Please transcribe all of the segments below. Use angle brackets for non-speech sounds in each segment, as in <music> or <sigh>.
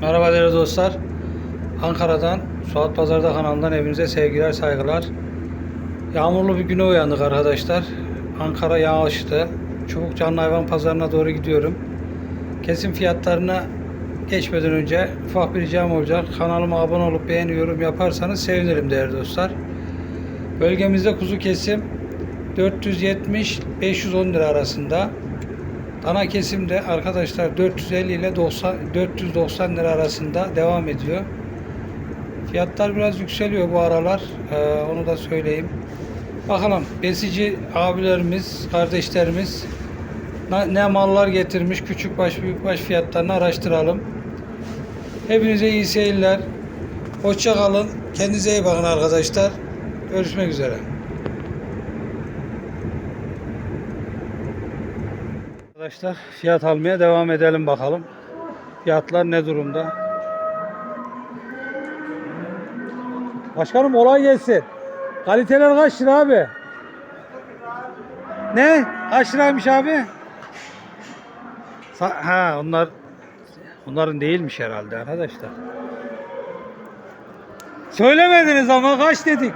Merhaba değerli dostlar. Ankara'dan Suat Pazarda kanalından evinize sevgiler saygılar. Yağmurlu bir güne uyandık arkadaşlar. Ankara yağışlı. Çubuk Canlı Hayvan Pazarına doğru gidiyorum. Kesim fiyatlarına geçmeden önce ufak bir ricam olacak. Kanalıma abone olup beğeni yorum yaparsanız sevinirim değerli dostlar. Bölgemizde kuzu kesim 470-510 lira arasında. Dana kesim de arkadaşlar 450 ile 90 490 lira arasında devam ediyor. Fiyatlar biraz yükseliyor bu aralar. Ee, onu da söyleyeyim. Bakalım besici abilerimiz, kardeşlerimiz ne mallar getirmiş, küçük baş, büyük baş fiyatlarını araştıralım. Hepinize iyi seyirler. Hoşça kalın. Kendinize iyi bakın arkadaşlar. Görüşmek üzere. Arkadaşlar fiyat almaya devam edelim bakalım. Fiyatlar ne durumda? Başkanım olay gelsin. Kaliteler kaç lira abi? Ne? Kaç liraymış abi? Ha onlar onların değilmiş herhalde arkadaşlar. Söylemediniz ama kaç dedik?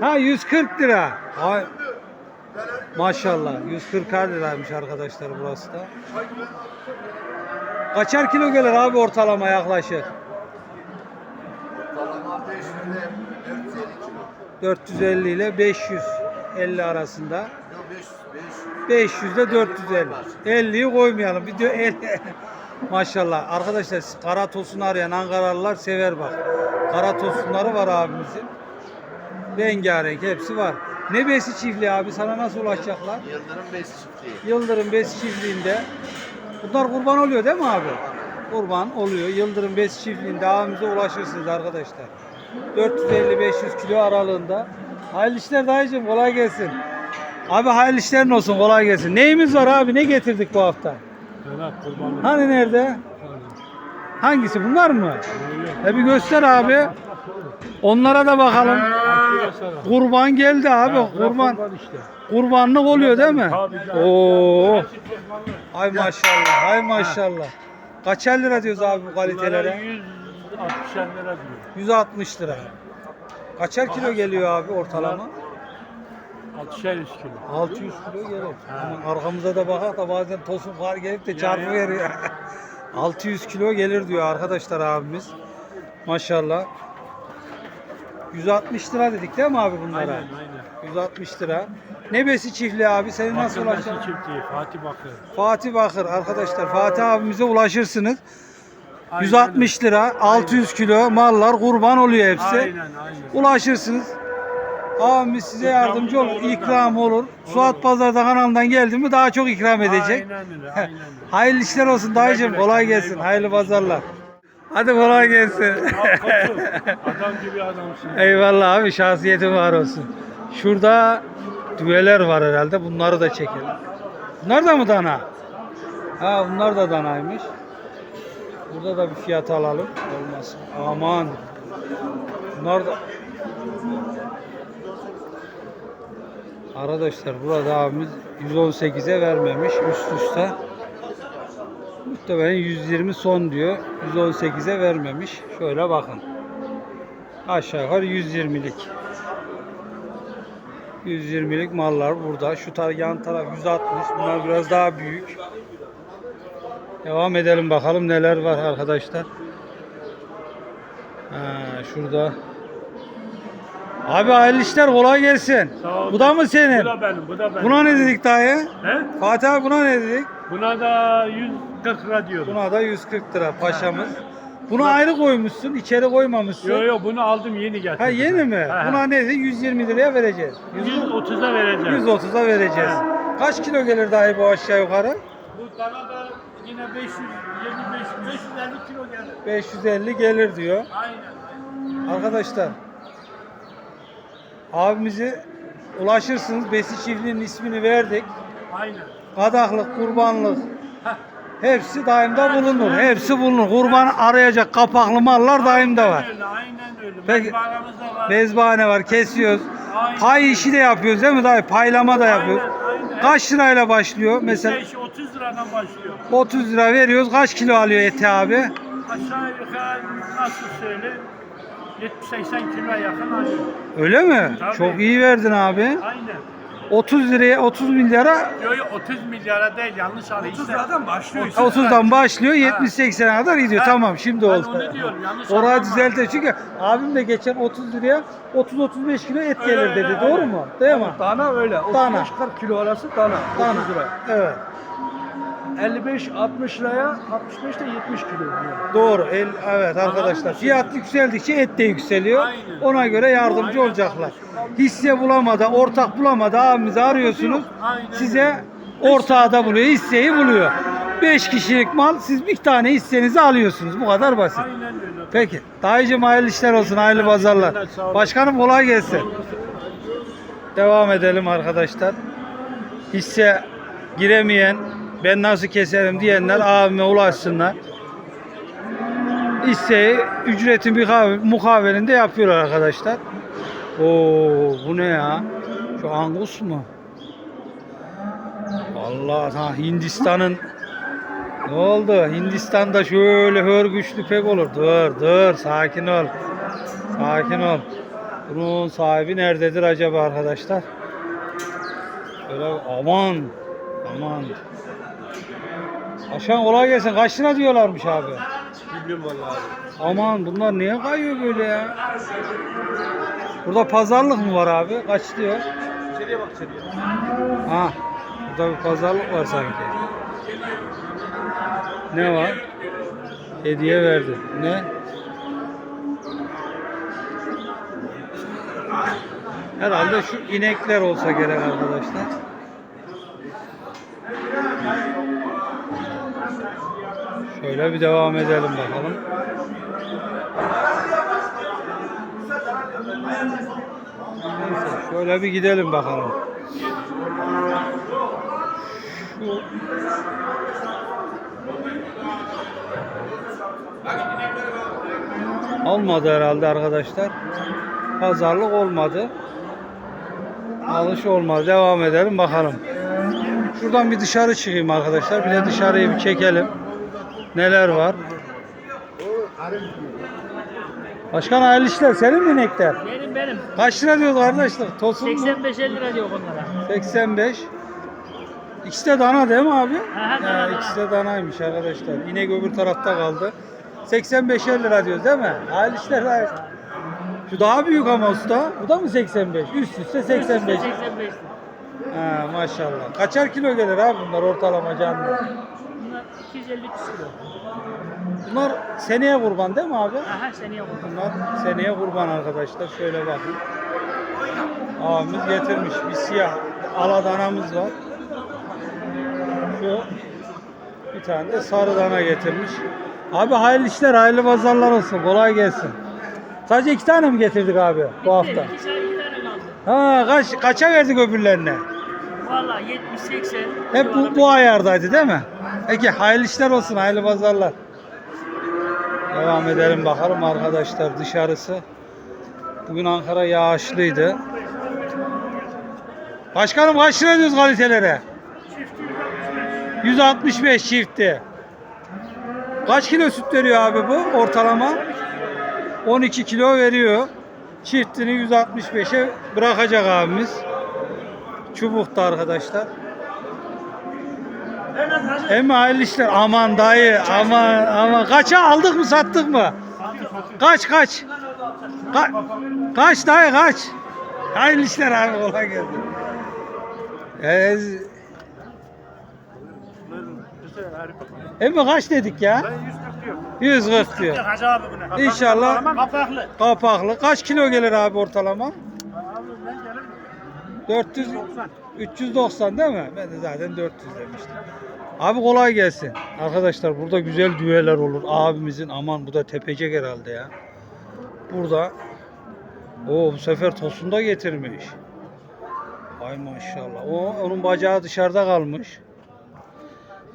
Ha 140 lira. Ay, Maşallah 140 liraymış arkadaşlar burası da. Kaçar kilo gelir abi ortalama yaklaşık? Ortalama 500 ile 450 kilo. 450 ile 550 arasında. Yok 500, 500. 500 ile 450. 50'yi koymayalım. Bir de 50. <laughs> Maşallah. Arkadaşlar kara tosunu arayan Ankaralılar sever bak. Kara tosunları var abimizin. Rengarenk hepsi var. Ne besi çiftliği abi? Sana nasıl ulaşacaklar? Yıldırım besi çiftliği. Yıldırım Besi Çiftliği'nde. Bunlar kurban oluyor değil mi abi? Kurban oluyor. Yıldırım Besi Çiftliği'nde abimize ulaşırsınız arkadaşlar. 450-500 kilo aralığında. Hayırlı işler dayıcım kolay gelsin. Abi hayırlı işlerin olsun kolay gelsin. Neyimiz var abi? Ne getirdik bu hafta? Kurbanı. Hani nerede? Hangisi bunlar mı? E bir göster abi. Onlara da bakalım. Kurban geldi abi. Kurban. işte. Kurbanlık oluyor değil mi? Tabii canım. Oo. Ay maşallah, ay maşallah. Kaçar lira diyoruz abi bu kalitelere? 160 lira diyor. 160 lira. Kaçar kilo geliyor abi ortalama? 60'er 100 kilo. 600 kilo gelir. Ama arkamıza da bakar da bazen tosun kar gelip de çarpı veriyor. <laughs> 600 kilo gelir diyor arkadaşlar abimiz. Maşallah. 160 lira dedik değil mi abi bunlara? Aynen aynen. 160 lira. Ne besi çiftliği abi? Senin nasıl ulaşacaksın? Mesih çiftliği Fatih Bakır. Fatih Bakır arkadaşlar. Fatih abimize ulaşırsınız. Aynen 160 lira, 600 kilo mallar kurban oluyor hepsi. Aynen aynen. Ulaşırsınız. Abimiz size yardımcı olur, ikram olur. Suat Pazar'da kanalından geldi mi daha çok ikram edecek. Aynen öyle. Aynen öyle. <laughs> Hayırlı işler olsun dayıcım. Kolay gelsin. Hayırlı pazarlar. Hadi kolay gelsin. Adam gibi adamsın. Eyvallah abi şahsiyetin var olsun. Şurada düveler var herhalde. Bunları da çekelim. Bunlar da mı dana? Ha bunlar da danaymış. Burada da bir fiyat alalım. Olmasın. Aman. Bunlar da Arkadaşlar burada abimiz 118'e vermemiş üst üste. Muhtemelen 120 son diyor. 118'e vermemiş. Şöyle bakın. Aşağı yukarı 120'lik. 120'lik mallar burada. Şu tar yan taraf 160. Bunlar biraz daha büyük. Devam edelim bakalım neler var arkadaşlar. Ha, şurada. Abi hayırlı işler kolay gelsin. Sağ ol. Bu da mı senin? Bu da benim, bu da benim. Buna ne dedik dayı? He? Fatih abi buna ne dedik? Buna da 140 lira diyorum. Buna da 140 lira paşamız. Bunu ayrı koymuşsun, içeri koymamışsın. Yo yo bunu aldım yeni getirdim. Ha yeni mi? Ha, ha. Buna ne dedik? 120 liraya vereceğiz. 130'a vereceğim. 130'a vereceğiz. Kaç kilo gelir dahi bu aşağı yukarı? Bu dana da yine 500, 25, 550 kilo gelir. 550 gelir diyor. Aynen. Arkadaşlar abimizi ulaşırsınız. Besi çiftliğinin ismini verdik. Aynen. Kadaklık, kurbanlık. Hepsi daimde bulunur. Hepsi bulunur. Kurban arayacak kapaklı mallar daimde var. Öyle, aynen öyle. Peki. Mezbahamız da var. Mezbahane var, kesiyoruz. Aynen. Pay işi de yapıyoruz değil mi dayı? Paylama da yapıyoruz. Aynen, aynen. kaç lirayla başlıyor? Mesela Mesela 30 liradan başlıyor. 30 lira veriyoruz. Kaç kilo alıyor eti abi? Aşağı yukarı nasıl söyleyeyim? 70-80 kilo yakın alıyor. Öyle mi? Tabii. Çok iyi verdin abi. Aynen. 30 liraya 30 milyara Yo yo 30 milyara değil yanlış alıyor. 30 liradan başlıyor işte. 30'dan başlıyor 70-80'e kadar gidiyor. Ha. Tamam şimdi Ben oldu. onu diyorum, yanlış Orayı anlama. düzeltir. Çünkü abim de geçen 30 liraya 30-35 kilo et Öyle, gelir dedi. öyle, Doğru öyle. mu? Değil mi? Dana öyle. Dana. 35-40 kilo arası dana. 30 Dana. lira. Evet. 55-60 liraya 65 de 70 kilo diyor. Doğru. El, evet arkadaşlar. Fiyat yükseldikçe et de yükseliyor. Aynen. Ona göre yardımcı Aynen olacaklar. Hisse bulamadı, ortak bulamadı abimizi arıyorsunuz. Aynen Size ortağı da buluyor, hisseyi buluyor. 5 kişilik mal siz bir tane hissenizi alıyorsunuz. Bu kadar basit. Aynen öyle. Peki. Dayıcım hayırlı işler olsun, hayırlı pazarlar. Başkanım kolay gelsin. Devam edelim arkadaşlar. Hisse giremeyen, ben nasıl keserim diyenler abime ulaşsınlar. Hisseyi ücretin bir mukavelinde yapıyorlar arkadaşlar. Oo bu ne ya? Şu angus mu? Allah ha Hindistan'ın ne oldu? Hindistan'da şöyle hörgüçlü pek olur. Dur dur sakin ol. Sakin ol. Bunun sahibi nerededir acaba arkadaşlar? Şöyle aman aman. Aşağı kolay gelsin. Kaç lira diyorlarmış abi? Bilmiyorum vallahi. Aman bunlar niye kayıyor böyle ya? Burada pazarlık mı var abi? Kaç diyor? İçeriye bak içeriye. Ha, burada bir pazarlık var sanki. Ne var? Hediye verdi. Ne? Herhalde şu inekler olsa gerek arkadaşlar. Şöyle bir devam edelim bakalım. Neyse şöyle bir gidelim bakalım. Şu Olmadı herhalde arkadaşlar. Pazarlık olmadı. Alış olmadı. Devam edelim bakalım. Şuradan bir dışarı çıkayım arkadaşlar. Bir de dışarıyı bir çekelim. Neler var? Başkan hayırlı işler. Senin mi inekler? Benim benim. Kaç lira diyoruz arkadaşlar? Tosun mu? 85 lira diyor bunlara. 85. İkisi de dana değil mi abi? Aha, dana, ikisi de danaymış arkadaşlar. İnek öbür tarafta kaldı. 85 lira diyoruz değil mi? Hayırlı işler. hayırlı. Şu daha büyük ama usta. Bu da mı 85? Üst üste 85. 85 lira. Ha, maşallah. Kaçar kilo gelir abi bunlar ortalama canlı? Bunlar 250 kilo. Bunlar seneye kurban değil mi abi? Aha seneye vurdu. Bunlar seneye kurban arkadaşlar. Şöyle bakın. Abimiz getirmiş. Bir siyah aladanamız var. Şu bir tane de sarı dana getirmiş. Abi hayırlı işler, hayırlı pazarlar olsun. Kolay gelsin. Sadece iki tane mi getirdik abi bu hafta? İki tane iki tane kaldı. Ha kaç kaça verdik öbürlerine? Valla 70 80. Hep bu, bu ayardaydı değil mi? Peki hayırlı işler olsun, hayırlı pazarlar. Devam edelim bakalım arkadaşlar dışarısı. Bugün Ankara yağışlıydı. Başkanım kaç lira diyoruz kalitelere? 165 çifti. Kaç kilo süt veriyor abi bu ortalama? 12 kilo veriyor. Çiftini 165'e bırakacak abimiz. Çubukta arkadaşlar. Emmi hayırlı işler. Aman dayı aman aman. Kaça aldık mı sattık mı? Kaç kaç? Ka- kaç dayı kaç? Hayırlı işler abi kolay gelsin. Ee, Emmi kaç dedik ya? 140 diyor. Hacı abi buna. İnşallah Kapaklı. kapaklı. Kaç kilo gelir abi ortalama? Abi ben gelirim. 400 390 değil mi? Ben de zaten 400 demiştim. Abi kolay gelsin. Arkadaşlar burada güzel düğeler olur. Abimizin aman bu da tepecek herhalde ya. Burada o bu sefer tosunu da getirmiş. Ay maşallah. O onun bacağı dışarıda kalmış.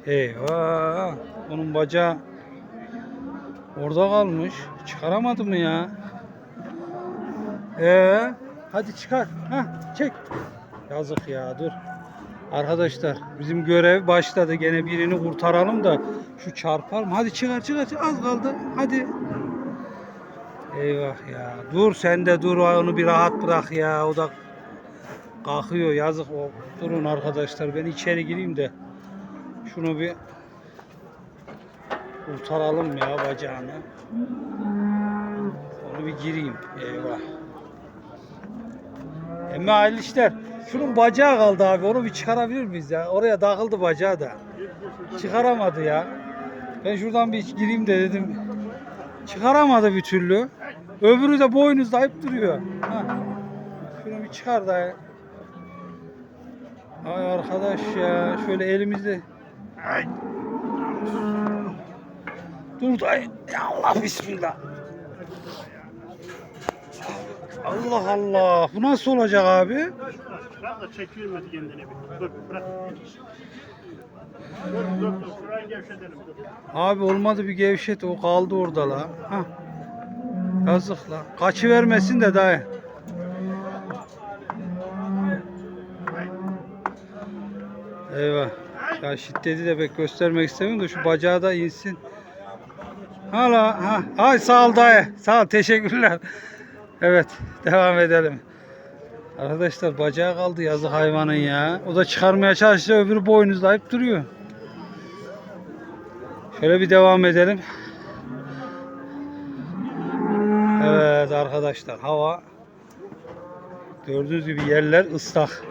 Eyvah. Onun bacağı orada kalmış. Çıkaramadı mı ya? Ee, hadi çıkar. Hah, çek. Yazık ya dur. Arkadaşlar bizim görev başladı. Gene birini kurtaralım da şu çarpar mı? Hadi çıkar çıkar çıkar. az kaldı. Hadi. Eyvah ya. Dur sen de dur onu bir rahat bırak ya. O da kalkıyor yazık o. Durun arkadaşlar ben içeri gireyim de şunu bir kurtaralım ya bacağını. Onu bir gireyim. Eyvah. Emme hayırlı. Şunun bacağı kaldı abi. Onu bir çıkarabilir miyiz ya? Oraya takıldı bacağı da. Çıkaramadı ya. Ben şuradan bir gireyim de dedim. Çıkaramadı bir türlü. Öbürü de boynuzlayıp duruyor. Ha. Şunu bir çıkar da ya. Ay arkadaş ya. Şöyle elimizde. Ay. Dur dayı. Ya Allah bismillah. Allah Allah. Bu nasıl olacak abi? Bırak da çekilmedi kendine bir. Dur bırak. Dur dur dur. Şurayı gevşetelim. Abi olmadı bir gevşet o kaldı orada la. Hah. Yazık la. Kaçı vermesin de dayı. Eyvah. Ya şiddeti de pek göstermek istemiyorum da şu bacağı da insin. Hala ha. Ay sağ ol dayı. Sağ ol teşekkürler. Evet devam edelim. Arkadaşlar bacağı kaldı yazık hayvanın ya. O da çıkarmaya çalışıyor öbürü boynuzlayıp duruyor. Şöyle bir devam edelim. Evet arkadaşlar hava gördüğünüz gibi yerler ıslak.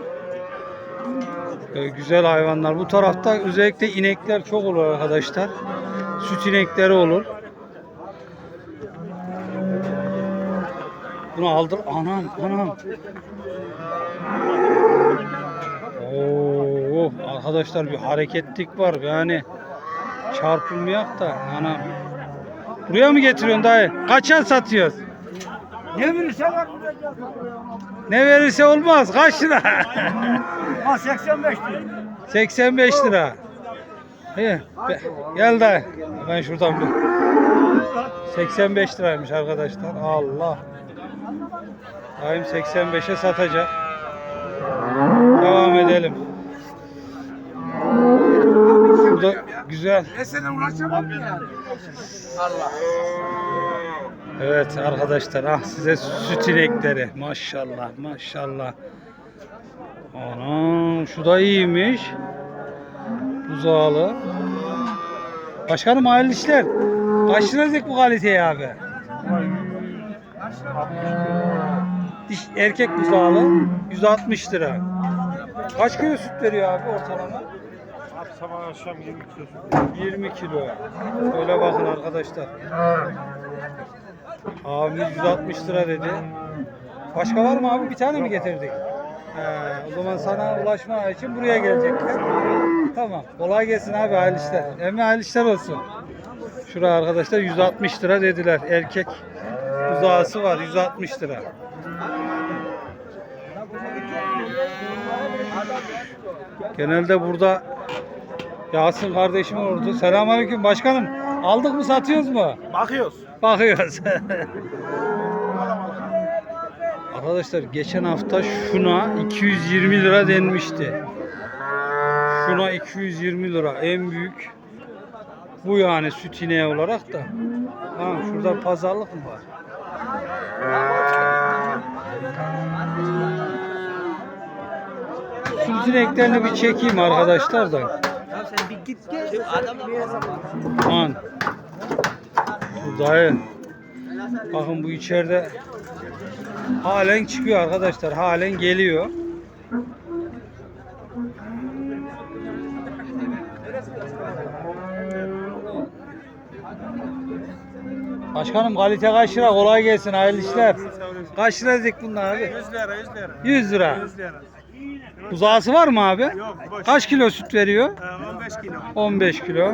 Ee, güzel hayvanlar. Bu tarafta özellikle inekler çok olur arkadaşlar. Süt inekleri olur. Bunu aldır. Anam anam. Oo, arkadaşlar bir hareketlik var yani. Çarpılmayak da anam. Buraya mı getiriyorsun dayı? Kaça satıyoruz? Ne verirsen bak. Ne verirse olmaz. Kaç lira? Ha 85 diyor. 85 lira. İyi. be- Gel dayı. Ben şuradan bir. 85 liraymış arkadaşlar. Allah. Dayım 85'e satacak. Devam edelim. Burada güzel. Evet arkadaşlar ah size süt inekleri maşallah maşallah. Anam şu da iyiymiş. Buzağlı. Başkanım hayırlı işler. Kaç bu kaliteyi abi? Diş, erkek buzağlı 160 lira. Kaç kilo süt veriyor abi ortalama? Sabah akşam 20 kilo. 20 kilo. Şöyle bakın arkadaşlar. Abimiz 160 lira dedi. Başka var mı abi? Bir tane mi getirdik? He, o zaman sana ulaşma için buraya gelecekler. Tamam. Kolay gelsin abi hayırlı işler. Emre hayırlı işler olsun. Şuraya arkadaşlar 160 lira dediler. Erkek uzağısı var 160 lira. Genelde burada Yasin kardeşim oldu. Selamünaleyküm başkanım. Aldık mı satıyoruz mu? Bakıyoruz. Bakıyoruz. <laughs> Arkadaşlar geçen hafta şuna 220 lira denmişti. Şuna 220 lira en büyük bu yani süt ineği olarak da. Ha şurada pazarlık mı var? Süt ineklerini bir çekeyim arkadaşlar da. Sen bir git gel. Aman. Bu dayı. Bakın bu içeride halen çıkıyor arkadaşlar. Halen geliyor. Başkanım kalite kaç lira? Kolay gelsin. Hayırlı işler. Kaç lira dedik bunlar abi? 100 lira 100 lira. 100 lira. 100 lira. Buzağısı var mı abi? Yok boş. Kaç kilo süt veriyor? Ee, 15 kilo. 15 kilo.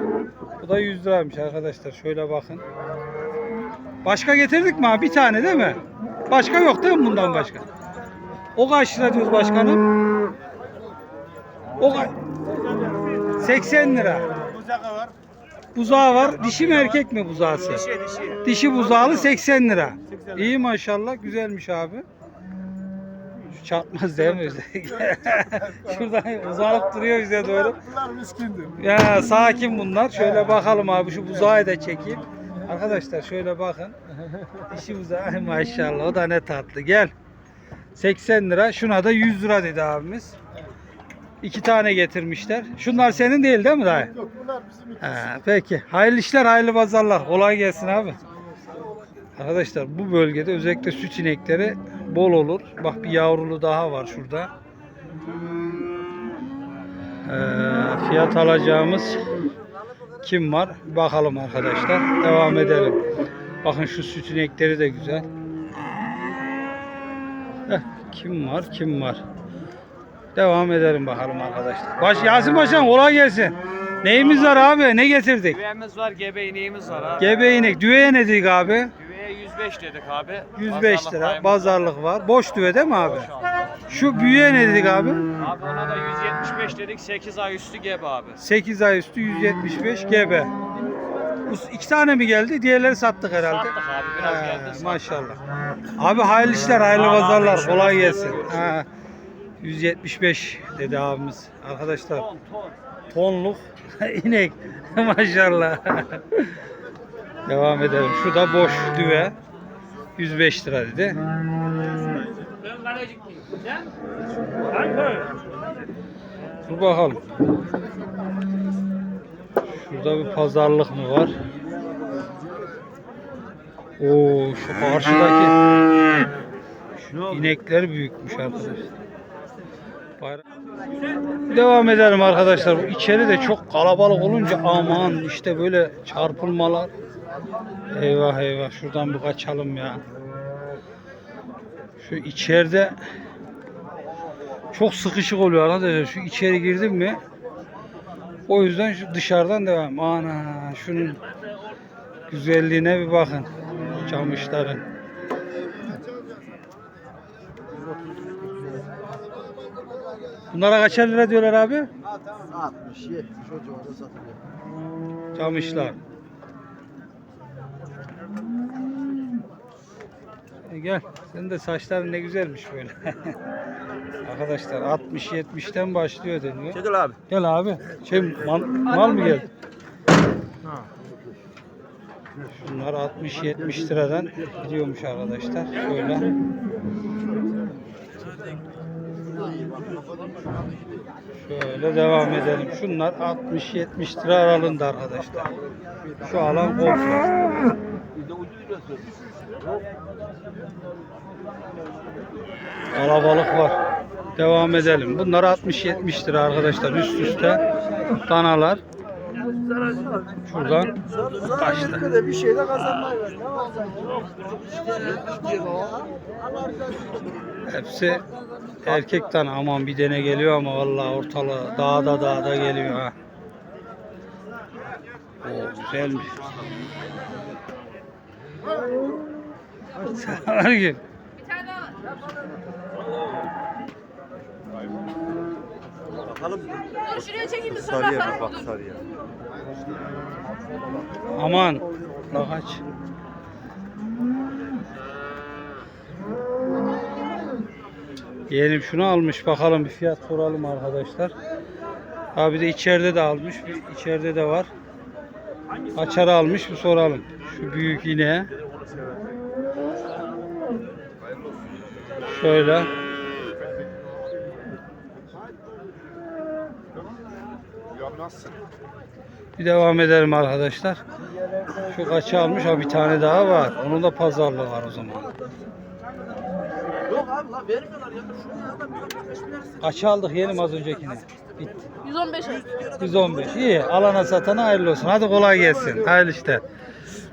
Bu da 100 liraymış arkadaşlar. Şöyle bakın. Başka getirdik mi abi? Bir tane değil mi? Başka yok değil mi bundan başka? O kaç lira diyoruz başkanım? O ka- 80 lira. Buzaka var. Buzağı var. Dişi mi erkek mi buzağısı? Dişi dişi. Dişi buzağlı 80 lira. İyi maşallah. Güzelmiş abi. Çarpmaz değil mi bize? <laughs> Şuradan uzanıp duruyor bize doğru. Bunlar miskindir. Ya sakin bunlar. Şöyle bakalım abi şu buzağı da çekeyim. Arkadaşlar şöyle bakın. İşi buzağı maşallah o da ne tatlı. Gel. 80 lira. Şuna da 100 lira dedi abimiz. İki tane getirmişler. Şunlar senin değil değil mi dayı? Yok bunlar bizim için. Ha, peki. Hayırlı işler, hayırlı pazarlar. Kolay gelsin abi. Arkadaşlar bu bölgede özellikle süt inekleri bol olur. Bak bir yavrulu daha var şurada. Ee, fiyat alacağımız kim var? Bakalım arkadaşlar. Devam edelim. Bakın şu süt inekleri de güzel. Heh, kim var? Kim var? Devam edelim bakalım arkadaşlar. Baş Yasin Başkan kolay gelsin. Neyimiz var abi? Ne getirdik? Düğemiz var, gebe ineğimiz var abi. Gebe inek. Düveye ne dedik abi? Düveye 105 dedik abi. 105 Pazarlık lira. payımız Pazarlık var. Boş düve değil mi abi? şu anda. Şu büyüğe ne dedik abi? Abi ona da 175 dedik, 8 ay üstü gebe abi. 8 ay üstü 175 gebe. Bu iki tane mi geldi? Diğerleri sattık herhalde. Sattık abi, biraz Ha, geldi. sattık. maşallah. Abi hayırlı işler, hayırlı Tamam abi, pazarlar. inşallah Kolay gelsin. Ha, 175 dedi abimiz. Arkadaşlar Ton, ton. tonluk <laughs> inek. maşallah. Devam edelim. Şu da boş düve. 105 lira dedi. Dur bakalım. Şurada bir pazarlık mı var? Oo şu karşıdaki inekler büyükmüş arkadaşlar. Devam edelim arkadaşlar. İçeri de çok kalabalık olunca aman işte böyle çarpılmalar. Eyvah eyvah şuradan bir kaçalım ya. Şu içeride çok sıkışık oluyor arkadaşlar. Şu içeri girdim mi? O yüzden şu dışarıdan devam. Ana şunun güzelliğine bir bakın. Camışların. Bunlara kaçar lira diyorlar abi? 60, 70 o civarda satılıyor. Camışlar. Gel. Senin de saçların ne güzelmiş böyle. <laughs> Arkadaşlar 60-70'ten başlıyor deniyor. Çekil abi. Gel abi. Şey mal, mal mı geldi? Şunlar 60-70 liradan gidiyormuş arkadaşlar. Şöyle. Şöyle devam edelim. Şunlar 60-70 lira aralığında arkadaşlar. Şu alan komple. Kalabalık var. Devam edelim. Bunlar 60-70 lira arkadaşlar üst üste. Danalar. Şuradan kaçtı. bir kazanmayı ver. Hepsi erkek dana. Aman bir tane geliyor ama vallahi ortalığı dağda dağda geliyor ha. Oo, güzelmiş. <laughs> Selamünaleyküm. Dur şuraya çekeyim mi sonra bakalım. Bak sarıya. Aman. La kaç. Yeğenim şunu almış bakalım bir fiyat soralım arkadaşlar. Abi de içeride de almış. Bir içeride de var. Açarı almış bir soralım. Şu büyük ineğe. Şöyle. Bir devam edelim arkadaşlar. Şu kaçı almış ha bir tane daha var. Onun da pazarlığı var o zaman. Yok abi la vermiyorlar ya. Şunu adam 115 versin. Kaçı aldık yeğenim az öncekini? Bitti. 115 lira. 115. İyi. Alana satana hayırlı olsun. Hadi kolay gelsin. Hayırlı işte.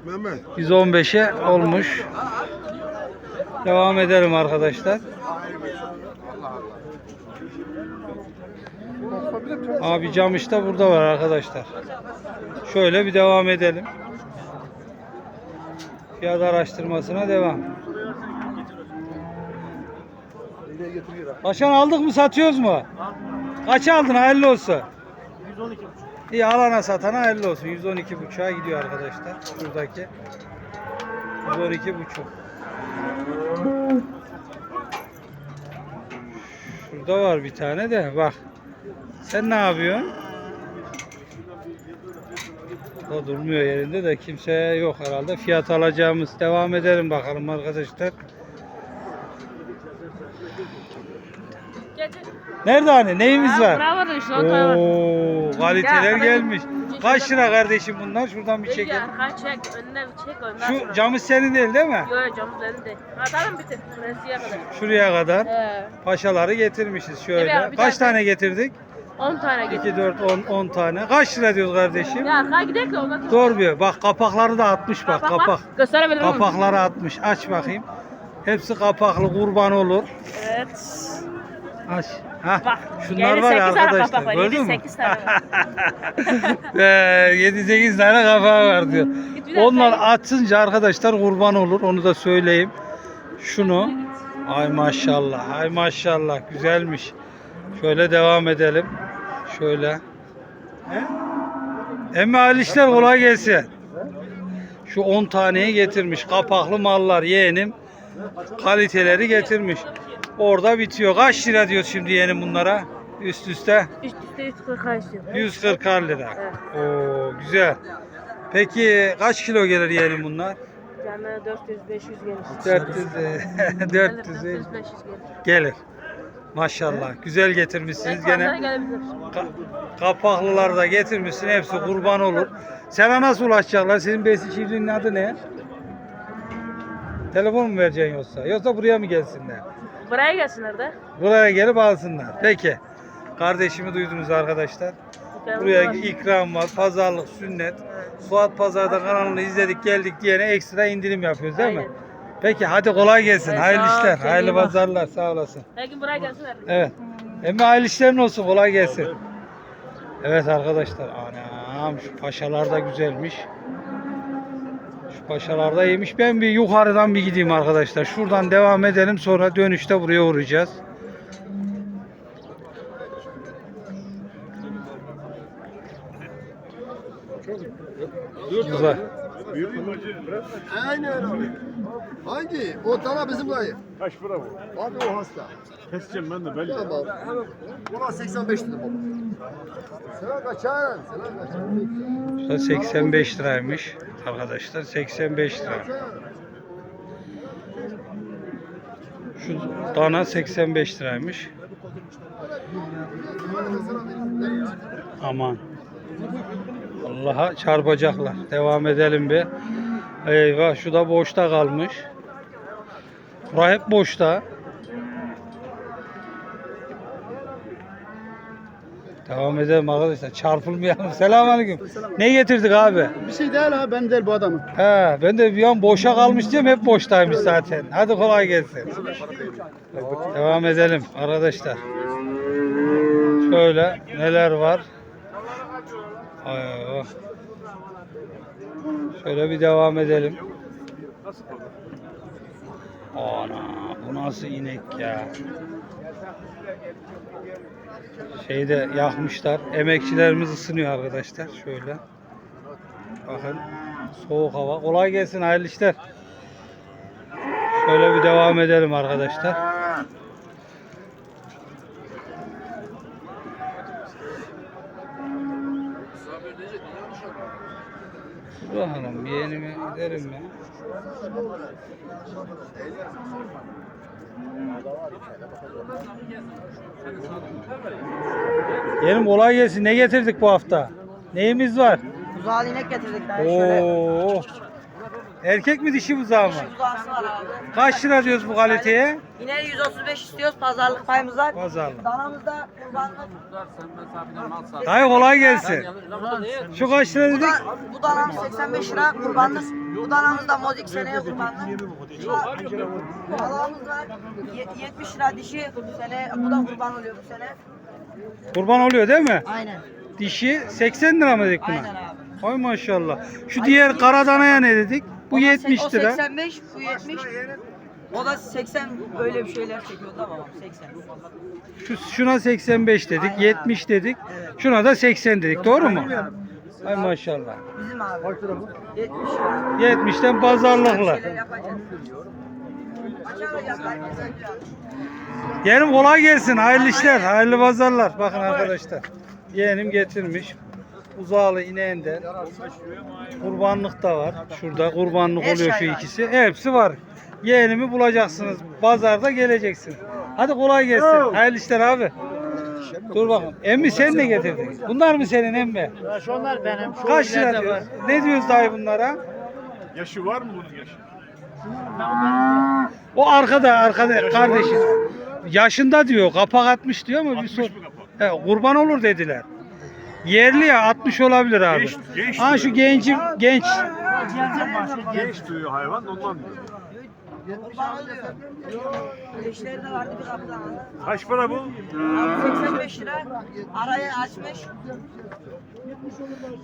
Mehmet. 115'e olmuş. Devam edelim arkadaşlar. Abi camış da burada var arkadaşlar. Şöyle bir devam edelim. Fiyat araştırmasına devam. Başkan aldık mı satıyoruz mu? Kaç aldın hayırlı olsun. 112. İyi alana satana hayırlı olsun. 112 buçuğa gidiyor arkadaşlar. Şuradaki. 112 buçuk. Şurada var bir tane de bak. Sen ne yapıyorsun? O durmuyor yerinde de kimse yok herhalde. Fiyat alacağımız. Devam edelim bakalım arkadaşlar. Nerede hani? Neyimiz var? Bravo da işte o tarafa. Oo, kaliteler Ya, gelmiş. Kaç lira kardeşim bunlar? Şuradan bir çekelim. arka çek. Önüne bir çek ondan Şu sonra. camı senin değil değil mi? Yok camın önünde. Atalım bitir. Mesiye kadar. Şuraya kadar. He. Paşaları getirmişiz şöyle. Evet, bir Kaç dakika. tane getirdik? 10 tane git. 2, 4, 10, 10 tane. Kaç lira diyoruz kardeşim? Ya arka gidelim de ondan Doğru bir. Bak kapakları da atmış bak kapak. Gösterebilirim. Kapakları atmış. Aç bakayım. Hepsi kapaklı kurban olur. Evet. Aç. Hah. Bak, Şunlar yedi, var ya sekiz tane arkadaşlar. kapak var, Gördün yedi, mü? sekiz tane <laughs> Ee, 7-8 tane kapağı var diyor. Git bir dakika. Onlar atınca arkadaşlar kurban olur. Onu da söyleyeyim. Şunu. Ay maşallah. Ay maşallah. Güzelmiş. Şöyle devam edelim. Şöyle. Emmi işler kolay gelsin. Şu 10 taneyi getirmiş. Kapaklı mallar yeğenim. Kaliteleri getirmiş. Orada bitiyor. Kaç lira diyor şimdi yeğenim bunlara? Üst üste. Üst üste 140 istiyor. 140 lira. Oo güzel. Peki kaç kilo gelir yeğenim bunlar? Yani 400-500 gelir. 400 e, 400 e, 400-500 gelir. gelir. Maşallah. Güzel getirmişsiniz gene. gelebilir. Ka- kapaklıları da getirmişsin. Hepsi kurban olur. Sana nasıl ulaşacaklar? Senin besi çiftliğinin adı ne? Telefon mu vereceksin yoksa? Yoksa buraya mı gelsinler? Buraya gelsinler de. Buraya gelip alsınlar. Peki. Kardeşimi duydunuz arkadaşlar. Buraya ikram var, pazarlık, sünnet. Suat Pazar'da kanalını izledik, geldik diyene ekstra indirim yapıyoruz değil mi? Aynen. Peki hadi kolay gelsin. Evet, hayırlı sağ ol, işler, kendine hayırlı bak. pazarlar. Sağ olasın. Her gün buraya gelsinler. Evet. Emmi hayırlı işlerin olsun. Kolay gelsin. Evet arkadaşlar. Anam şu paşalar da güzelmiş. Şu paşalar da iyiymiş. Ben bir yukarıdan bir gideyim arkadaşlar. Şuradan devam edelim. Sonra dönüşte buraya uğrayacağız. Güzel. Aynen öyle. Hangi? O tane bizim dayı. Kaç para bu? Abi o hasta. Keseceğim ben de belli. Tamam. Ona 85 dedim baba. Sana kaçar. Sana kaçar. Şu da 85 liraymış arkadaşlar. 85 lira. Şu dana 85 liraymış. Aman. Allah'a çarpacaklar. Devam edelim bir. Eyvah şu da boşta kalmış. Bura hep boşta. Devam edelim arkadaşlar. Çarpılmayalım. <laughs> Selamünaleyküm. Ne getirdik abi? Bir şey değil ha ben değil bu adamın. He, ben de bir an boşa kalmış diyeyim hep boştaymış zaten. Hadi kolay gelsin. Devam edelim arkadaşlar. Şöyle neler var? Ay, oh. Şöyle bir devam edelim. Ana bu nasıl inek ya? Şeyde yakmışlar. Emekçilerimiz ısınıyor arkadaşlar. Şöyle. Bakın soğuk hava. Kolay gelsin hayırlı işler. Şöyle bir devam edelim arkadaşlar. Bakalım yeğenime gidelim ya. Yeğenim kolay gelsin. Ne getirdik bu hafta? Neyimiz var? Buzağı inek getirdik daha şöyle. Erkek mi dişi buzağı mı? Buzağısı var abi. Kaç lira diyoruz bu kaliteye? İneği 135 istiyoruz pazarlık payımız var. Pazarlık. Danamız da kurbanlık. Dayı kolay gelsin. Şu kaç lira Bu, dedik? da, bu danamız 85 lira kurbanlık. Bu danamız da mozik seneye kurbanlık. Bu Balağımız var. Ye- 70 lira dişi sene. Bu da kurban oluyor bu sene. Kurban oluyor değil mi? Aynen. Dişi 80 lira mı dedik buna? Aynen abi. Ay maşallah. Şu diğer karadanaya ne dedik? Bu O da se- 70 O lira. 85, bu 70. O da 80 öyle bir şeyler çekiyordu ama 80. Şu, şuna 85 dedik, Aynen 70 dedik. Evet. Şuna da 80 dedik. Doğru mu? Ay maşallah. Bizim abi. 70 lira. 70'ten pazarlıkla. Yeğenim kolay gelsin. Hayırlı işler, hayırlı pazarlar. Bakın arkadaşlar. Yeğenim getirmiş. Uzağlı ineğinden. Kurbanlık da var. Şurada kurbanlık Her oluyor şey şu var. ikisi. Hepsi var. Yeğenimi bulacaksınız. Pazarda geleceksiniz. Hadi kolay gelsin. Hayırlı işler abi. Dur bakın. Emmi sen ne getirdin? Bunlar mı senin emmi? Şunlar benim. Şu Kaç lira diyor? var. Ne diyoruz dayı bunlara? Yaşı var mı bunun yaşı? O arkada arkada kardeşim. Yaşında diyor. Kapak atmış diyor mu? Bir sor. He, kurban olur dediler. Yerli ya 60 olabilir abi. Genç- genç ha şu genci genç. Genç. Genç diyor hayvan ondan diyor. Eşleri de vardı bir kapıdan. Kaç para bu? Abi 85 lira. Arayı açmış.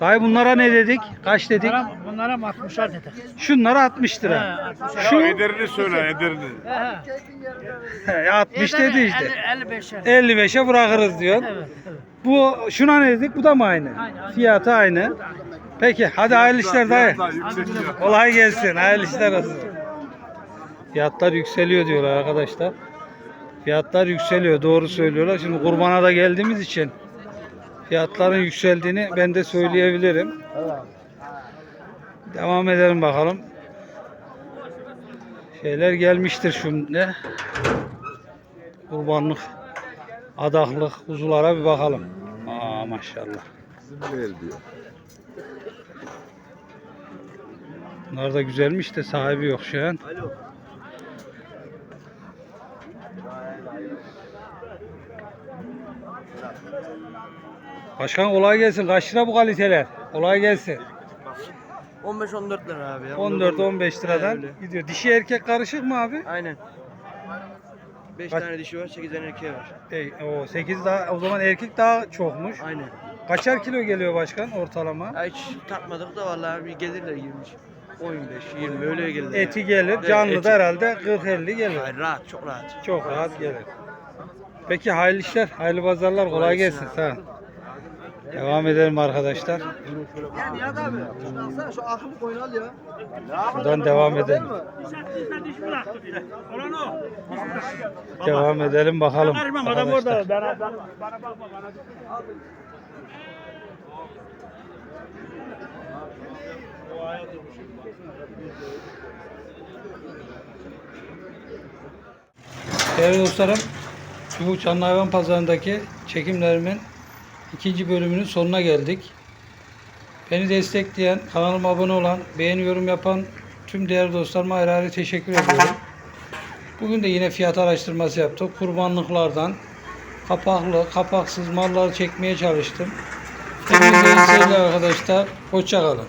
Dayı bunlara ne dedik? Kaç dedik? Bunlara, bunlara 60'a dedik. Şunlara 60 lira. He, 60'a. Şu ederini söyle ederini. He, he. he, 60 dedi işte. 55'e. 55'e bırakırız diyor. Evet, evet. Bu şuna ne dedik? Bu da mı aynı? Aynı, aynı. Fiyatı aynı. Peki hadi hayırlı işler dayı. Kolay gelsin. Hayırlı işler olsun. Fiyatlar yükseliyor diyorlar arkadaşlar. Fiyatlar yükseliyor. Doğru söylüyorlar. Şimdi kurbana da geldiğimiz için fiyatların yükseldiğini ben de söyleyebilirim. Devam edelim bakalım. Şeyler gelmiştir şimdi. Kurbanlık, adaklık, kuzulara bir bakalım. Aa maşallah. Bunlar da güzelmiş de sahibi yok şu an. Başkan kolay gelsin. Kaç lira bu kaliteler? Kolay gelsin. 15-14 lira abi ya. 14-15 liradan gidiyor. Dişi erkek karışık mı abi? Aynen. 5 Kaç- tane dişi var, 8 tane erkeği var. E, o 8 daha o zaman erkek daha çokmuş. Aynen. Kaçar kilo geliyor başkan ortalama? Ya hiç tartmadık da vallahi bir gelirler 20. 15, 20 öyle gelirler. Eti gelir. Evet, Canlı eti. da herhalde 40-50 gelir. Hayır, rahat, çok rahat. Çok rahat gelir. Peki hayırlı işler, hayırlı pazarlar, kolay gelsin. Sağ ol. Devam edelim arkadaşlar. Ya Nihat abi, şunu alsana şu akımı koyun al ya. Buradan devam edelim. Devam edelim bakalım. Arkadaşlar. orada. Bana, bana, bana bakma bana. Değerli dostlarım, Çubuk Canlı Hayvan Pazarı'ndaki çekimlerimin ikinci bölümünün sonuna geldik. Beni destekleyen, kanalıma abone olan, beğeni yorum yapan tüm değerli dostlarıma ayrı ayrı teşekkür ediyorum. Bugün de yine fiyat araştırması yaptık. Kurbanlıklardan kapaklı, kapaksız malları çekmeye çalıştım. Hepinize iyi seyirler arkadaşlar. Hoşça kalın.